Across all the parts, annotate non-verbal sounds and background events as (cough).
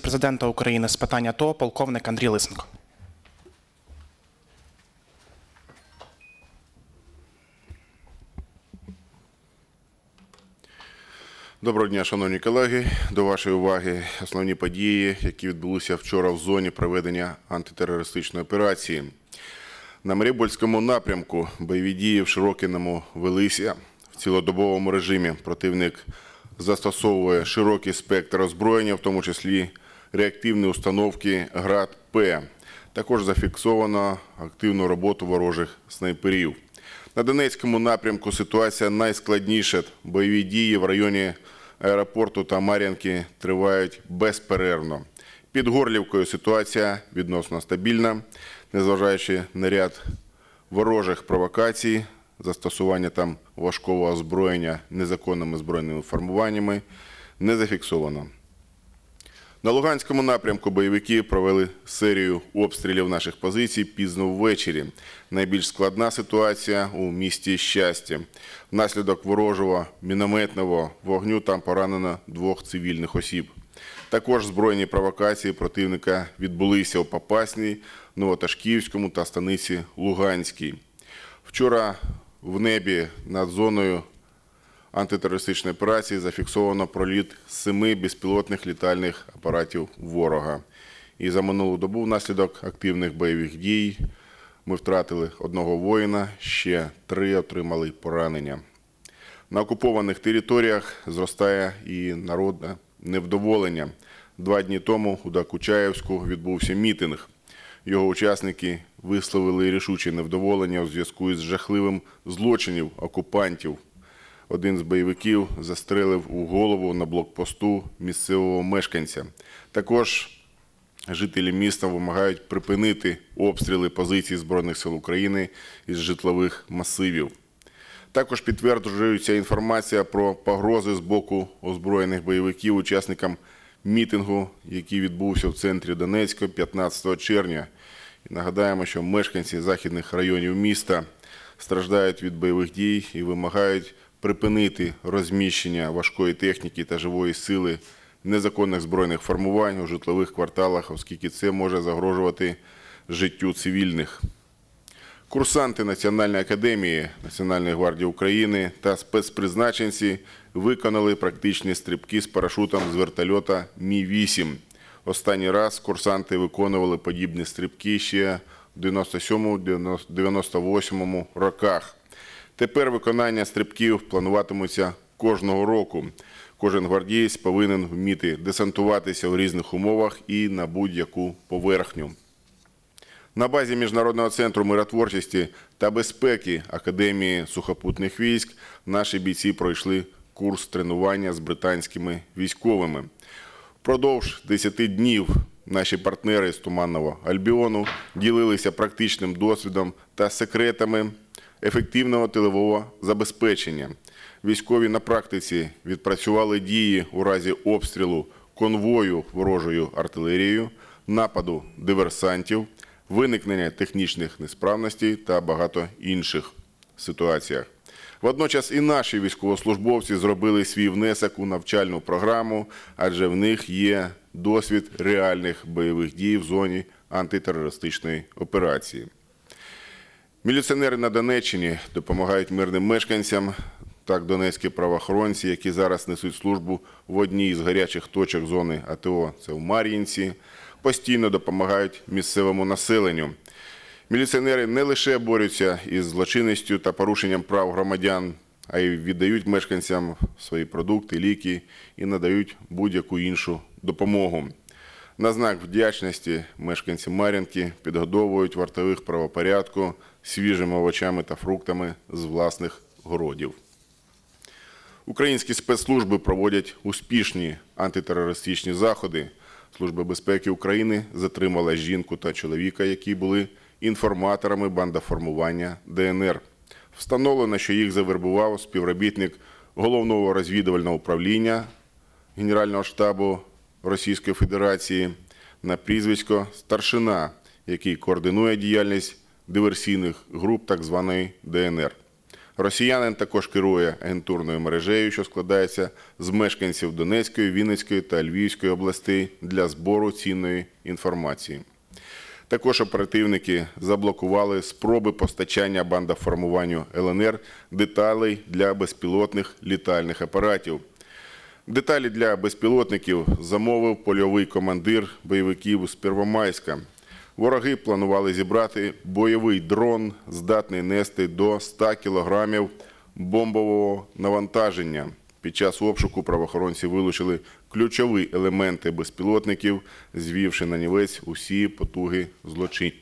президента України з питань АТО полковник Андрій Лисенко. Доброго дня, шановні колеги. До вашої уваги основні події, які відбулися вчора в зоні проведення антитерористичної операції. На Маріупольському напрямку бойові дії в Широкіному велися в цілодобовому режимі. Противник застосовує широкий спектр озброєння, в тому числі реактивні установки ГРАД-П. Також зафіксовано активну роботу ворожих снайперів. На Донецькому напрямку ситуація найскладніша. Бойові дії в районі аеропорту та Мар'янки тривають безперервно. Під Горлівкою ситуація відносно стабільна, незважаючи на ряд ворожих провокацій, застосування там важкого озброєння незаконними збройними формуваннями не зафіксовано. На Луганському напрямку бойовики провели серію обстрілів наших позицій пізно ввечері. Найбільш складна ситуація у місті Щастя. Внаслідок ворожого мінометного вогню там поранено двох цивільних осіб. Також збройні провокації противника відбулися у Попасній, Новоташківському та станиці Луганській. Вчора в небі над зоною антитерористичної операції зафіксовано проліт семи безпілотних літальних апаратів ворога. І за минулу добу внаслідок активних бойових дій ми втратили одного воїна, ще три отримали поранення. На окупованих територіях зростає і народне невдоволення. Два дні тому у Докучаєвську відбувся мітинг. Його учасники висловили рішуче невдоволення у зв'язку із жахливим злочинів окупантів. Один з бойовиків застрелив у голову на блокпосту місцевого мешканця. Також жителі міста вимагають припинити обстріли позицій Збройних сил України із житлових масивів. Також підтверджується інформація про погрози з боку озброєних бойовиків учасникам мітингу, який відбувся в центрі Донецька 15 червня. І нагадаємо, що мешканці західних районів міста страждають від бойових дій і вимагають припинити розміщення важкої техніки та живої сили незаконних збройних формувань у житлових кварталах, оскільки це може загрожувати життю цивільних. Курсанти Національної академії Національної гвардії України та спецпризначенці виконали практичні стрибки з парашутом з вертольота Мі-8. Останній раз курсанти виконували подібні стрибки ще в 97-98 роках. Тепер виконання стрибків плануватимуться кожного року. Кожен гвардієць повинен вміти десантуватися в різних умовах і на будь-яку поверхню. На базі Міжнародного центру миротворчості та безпеки Академії сухопутних військ наші бійці пройшли курс тренування з британськими військовими. Впродовж 10 днів наші партнери з Туманного Альбіону ділилися практичним досвідом та секретами ефективного тилового забезпечення. Військові на практиці відпрацювали дії у разі обстрілу конвою ворожою артилерією, нападу диверсантів, виникнення технічних несправностей та багато інших ситуаціях. Водночас і наші військовослужбовці зробили свій внесок у навчальну програму, адже в них є досвід реальних бойових дій в зоні антитерористичної операції. Міліціонери на Донеччині допомагають мирним мешканцям. Так, донецькі правоохоронці, які зараз несуть службу в одній з гарячих точок зони АТО, це в Мар'їнці, постійно допомагають місцевому населенню. Міліціонери не лише борються із злочинністю та порушенням прав громадян, а й віддають мешканцям свої продукти, ліки і надають будь-яку іншу допомогу. На знак вдячності мешканці Мар'їнки підгодовують вартових правопорядку свіжими овочами та фруктами з власних городів. Українські спецслужби проводять успішні антитерористичні заходи. Служба безпеки України затримала жінку та чоловіка, які були інформаторами бандаформування ДНР. Встановлено, що їх завербував співробітник головного розвідувального управління Генерального штабу Російської Федерації на прізвисько Старшина, який координує діяльність диверсійних груп так званої ДНР. Росіянин також керує агентурною мережею, що складається з мешканців Донецької, Вінницької та Львівської областей для збору цінної інформації. Також оперативники заблокували спроби постачання бандоформуванню ЛНР деталей для безпілотних літальних апаратів. Деталі для безпілотників замовив польовий командир бойовиків з Первомайська. Вороги планували зібрати бойовий дрон, здатний нести до 100 кілограмів бомбового навантаження. Під час обшуку правоохоронці вилучили ключові елементи безпілотників, звівши на нівець усі потуги злочинців.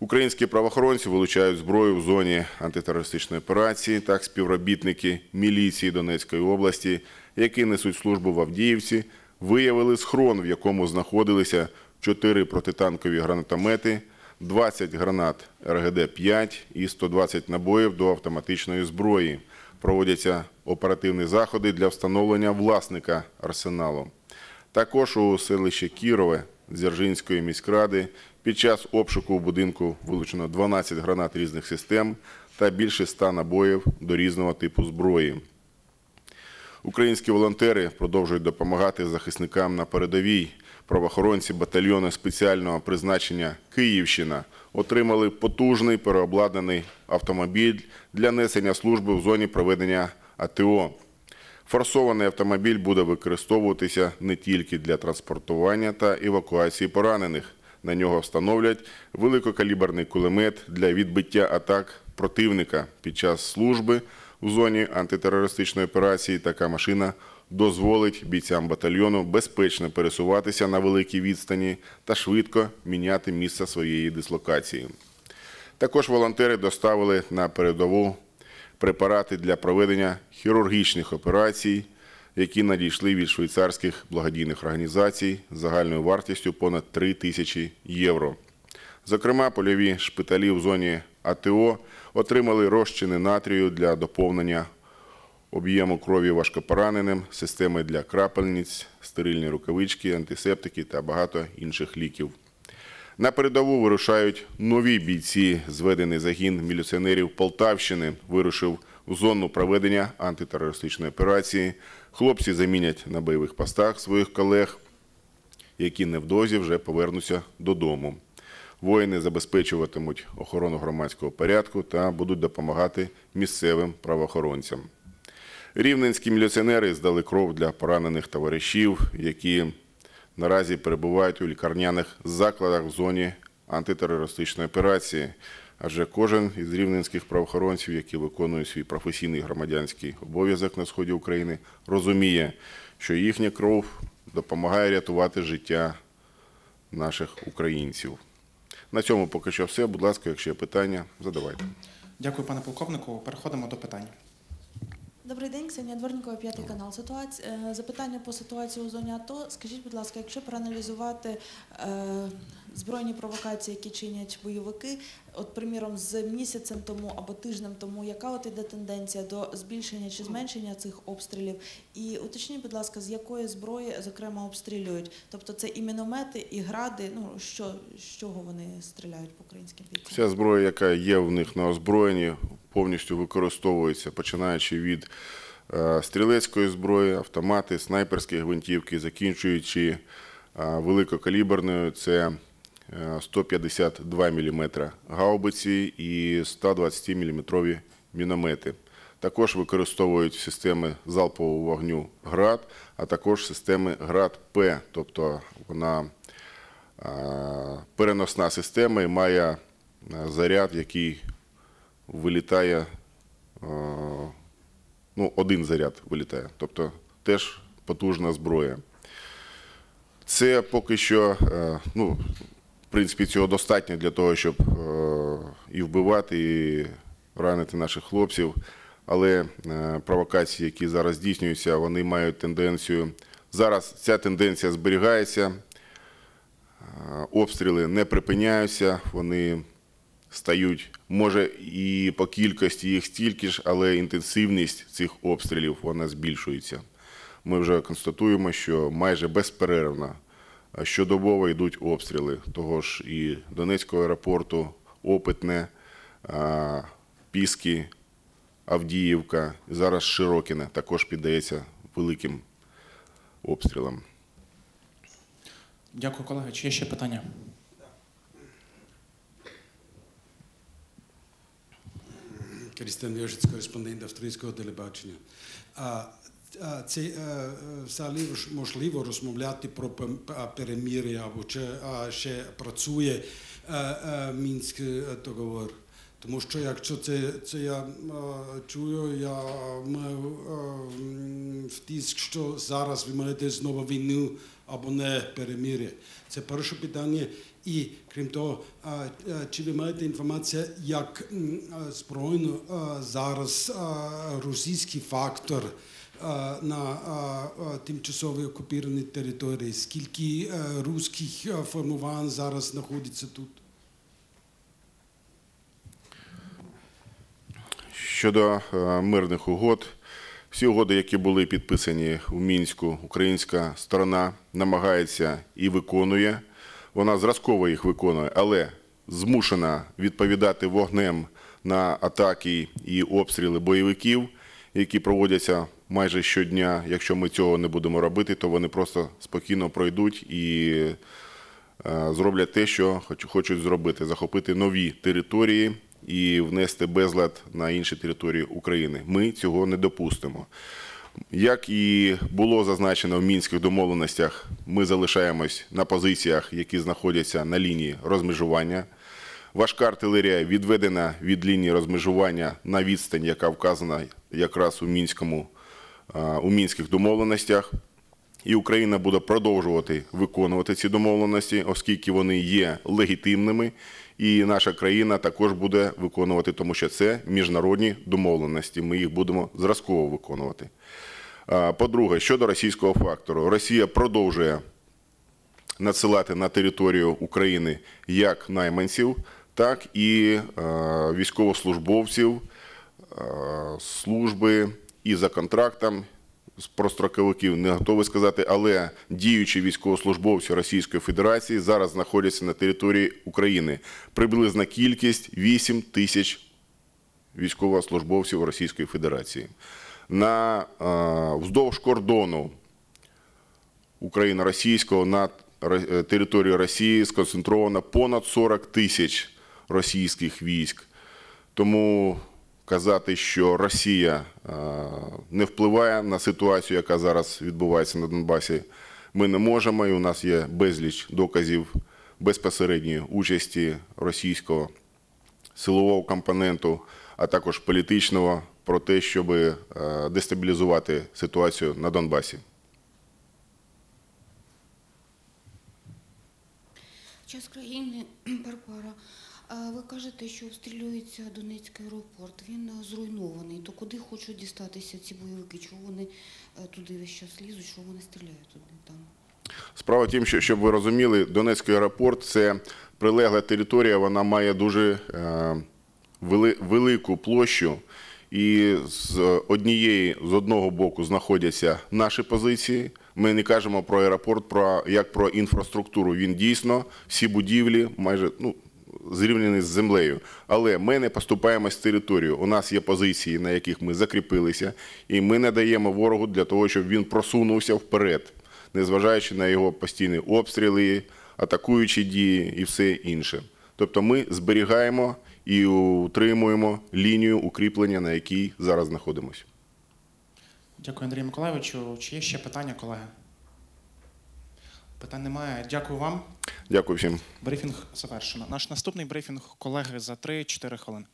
Українські правоохоронці вилучають зброю в зоні антитерористичної операції. Так, співробітники міліції Донецької області, які несуть службу в Авдіївці, виявили схрон, в якому знаходилися 4 протитанкові гранатомети, 20 гранат РГД-5 і 120 набоїв до автоматичної зброї. Проводяться оперативні заходи для встановлення власника арсеналу. Також у селищі Кірове Дзержинської міськради під час обшуку в будинку вилучено 12 гранат різних систем та більше 100 набоїв до різного типу зброї. Українські волонтери продовжують допомагати захисникам на передовій. Правоохоронці батальйону спеціального призначення Київщина отримали потужний переобладнаний автомобіль для несення служби в зоні проведення АТО. Форсований автомобіль буде використовуватися не тільки для транспортування та евакуації поранених. На нього встановлять великокаліберний кулемет для відбиття атак противника під час служби у зоні антитерористичної операції. Така машина дозволить бійцям батальйону безпечно пересуватися на великій відстані та швидко міняти місце своєї дислокації. Також волонтери доставили на передову препарати для проведення хірургічних операцій, які надійшли від швейцарських благодійних організацій загальною вартістю понад 3 тисячі євро. Зокрема, польові шпиталі в зоні АТО отримали розчини натрію для доповнення об'єму крові важкопораненим, системи для крапельниць, стерильні рукавички, антисептики та багато інших ліків. На передову вирушають нові бійці. Зведений загін міліціонерів Полтавщини вирушив у зону проведення антитерористичної операції. Хлопці замінять на бойових постах своїх колег, які невдовзі вже повернуться додому. Воїни забезпечуватимуть охорону громадського порядку та будуть допомагати місцевим правоохоронцям. Рівненські міліціонери здали кров для поранених товаришів, які наразі перебувають у лікарняних закладах в зоні антитерористичної операції. Адже кожен із рівненських правоохоронців, які виконують свій професійний громадянський обов'язок на сході України, розуміє, що їхня кров допомагає рятувати життя наших українців. На цьому поки що все. Будь ласка, якщо є питання, задавайте. Дякую, пане полковнику. Переходимо до питань. Добрий день, Ксенія Дворнікова, п'ятий канал. Ситуація е, запитання по ситуації у зоні АТО. Скажіть, будь ласка, якщо проаналізувати е, збройні провокації, які чинять бойовики, от приміром з місяцем тому або тижнем тому, яка от іде тенденція до збільшення чи зменшення цих обстрілів? І уточніть, будь ласка, з якої зброї зокрема обстрілюють? Тобто це і міномети, і гради. Ну що з чого вони стріляють по українським бійцям? Вся зброя, яка є в них на озброєнні, повністю використовується, починаючи від е, стрілецької зброї, автомати, снайперські гвинтівки, закінчуючи е, великокаліберною, це е, 152 мм гаубиці і 120 мм міномети. Також використовують системи залпового вогню ГРАД, а також системи ГРАД-П, тобто вона е, переносна система і має е, заряд, який вилітає, е, ну, один заряд вилітає, тобто теж потужна зброя. Це поки що, е, ну, в принципі, цього достатньо для того, щоб е, і вбивати, і ранити наших хлопців. Але провокації, які зараз здійснюються, вони мають тенденцію. Зараз ця тенденція зберігається, обстріли не припиняються, вони стають, може, і по кількості їх стільки ж, але інтенсивність цих обстрілів вона збільшується. Ми вже констатуємо, що майже безперервно щодобово йдуть обстріли того ж і Донецького аеропорту, Опитне, Піски, Авдіївка, зараз Широкіне також піддається великим обстрілам. Дякую, колеги. Чи є ще питання? Крістіан Віжець, кореспондент австрійського телебачення. А, а, Це е, е, взагалі ж можливо розмовляти про пем- а, перемир'я або чи а, ще працює е, е, Мінський договор. Тому що якщо це, це я е, чую, я маю е, м, втиск, що зараз ви маєте знову війну або не перемир'я. Це перше питання. І крім того, чи ви маєте інформацію, як збройно зараз російський фактор на тимчасово окупованій території? Скільки е, руських е, формувань зараз знаходиться тут? Щодо е, мирних угод, всі угоди, які були підписані у Мінську, українська сторона намагається і виконує. Вона зразково їх виконує, але змушена відповідати вогнем на атаки і обстріли бойовиків, які проводяться майже щодня. Якщо ми цього не будемо робити, то вони просто спокійно пройдуть і е, зроблять те, що хоч- хочуть зробити: захопити нові території і внести безлад на інші території України. Ми цього не допустимо. Як і було зазначено в мінських домовленостях, ми залишаємось на позиціях, які знаходяться на лінії розмежування. Важка артилерія відведена від лінії розмежування на відстань, яка вказана якраз у мінському у мінських домовленостях. І Україна буде продовжувати виконувати ці домовленості, оскільки вони є легітимними, і наша країна також буде виконувати, тому що це міжнародні домовленості. Ми їх будемо зразково виконувати. По-друге, щодо російського фактору, Росія продовжує надсилати на територію України як найманців, так і військовослужбовців служби і за контрактом. Про строковиків не готовий сказати, але діючі військовослужбовці Російської Федерації зараз знаходяться на території України. Приблизна кількість 8 тисяч військовослужбовців Російської Федерації. На вздовж кордону Україно-російського на е, території Росії сконцентровано понад 40 тисяч російських військ. Тому казати, що Росія е, не впливає на ситуацію, яка зараз відбувається на Донбасі, ми не можемо. І у нас є безліч доказів безпосередньої участі російського силового компоненту, а також політичного про те, щоб е, дестабілізувати ситуацію на Донбасі. Час країни, (clears throat) Барбара. Ви кажете, що обстрілюється Донецький аеропорт. Він е, зруйнований. То куди хочуть дістатися ці бойовики? Чого вони е, туди весь час лізуть? Що вони стріляють туди там? Справа в тім, що щоб ви розуміли, Донецький аеропорт це прилегла територія, вона має дуже е, вели, велику площу. І з однієї з одного боку знаходяться наші позиції. Ми не кажемо про аеропорт, про як про інфраструктуру. Він дійсно всі будівлі майже ну зрівняні з землею. Але ми не поступаємось з територією. У нас є позиції, на яких ми закріпилися, і ми не даємо ворогу для того, щоб він просунувся вперед, незважаючи на його постійні обстріли, атакуючі дії і все інше. Тобто ми зберігаємо і утримуємо лінію укріплення, на якій зараз знаходимося. Дякую, Андрію Миколайовичу. Чи є ще питання, колеги? Питань немає. Дякую вам. Дякую всім. Брифінг завершено. Наш наступний брифінг, колеги, за 3-4 хвилини.